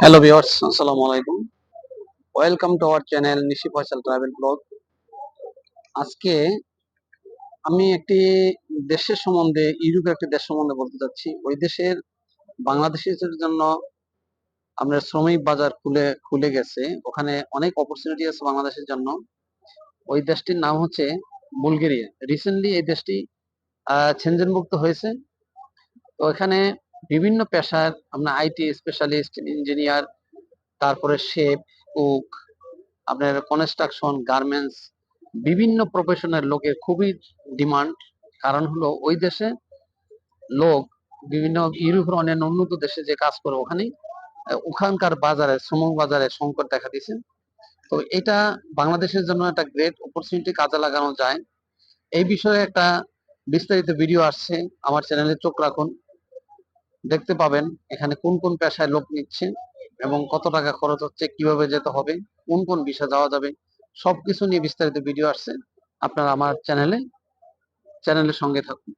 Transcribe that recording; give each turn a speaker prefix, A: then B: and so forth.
A: Hello viewers আসসালামু আলাইকুম welcome to our channel Nishi Faisal travel blog আজকে আমি একটি দেশের সম্বন্ধে, ইউরোপের একটি দেশ সম্বন্ধে বলতে চাচ্ছি ওই দেশের বাংলাদেশিদের জন্য আপনার শ্রমিক বাজার খুলে খুলে গেছে। ওখানে অনেক অপরচুনিটি আছে বাংলাদেশের জন্য। ওই দেশটির নাম হচ্ছে বুলগেরিয়া। রিসেন্টলি এই দেশটি ছেঞ্জনমুক্ত হয়েছে। তো এখানে বিভিন্ন পেশার আপনার আইটি স্পেশালিস্ট ইঞ্জিনিয়ার তারপরে শেপ কুক আপনার কনস্ট্রাকশন গার্মেন্টস বিভিন্ন প্রফেশনের লোকের খুবই ডিমান্ড কারণ হলো ওই দেশে লোক বিভিন্ন ইউরোপের অন্যান্য উন্নত দেশে যে কাজ করে ওখানে ওখানকার বাজারে শ্রম বাজারে সংকট দেখা দিয়েছে। তো এটা বাংলাদেশের জন্য একটা গ্রেট অপরচুনিটি কাজে লাগানো যায়। এই বিষয়ে একটা বিস্তারিত ভিডিও আসছে, আমার চ্যানেলে চোখ রাখুন। দেখতে পাবেন এখানে কোন কোন পেশায় লোক নিচ্ছে এবং কত টাকা খরচ হচ্ছে, কীভাবে যেতে হবে, কোন কোন বিষয় যাওয়া যাবে, সবকিছু নিয়ে বিস্তারিত ভিডিও আসছে। আপনারা আমার চ্যানেলে চ্যানেলের সঙ্গে থাকুন।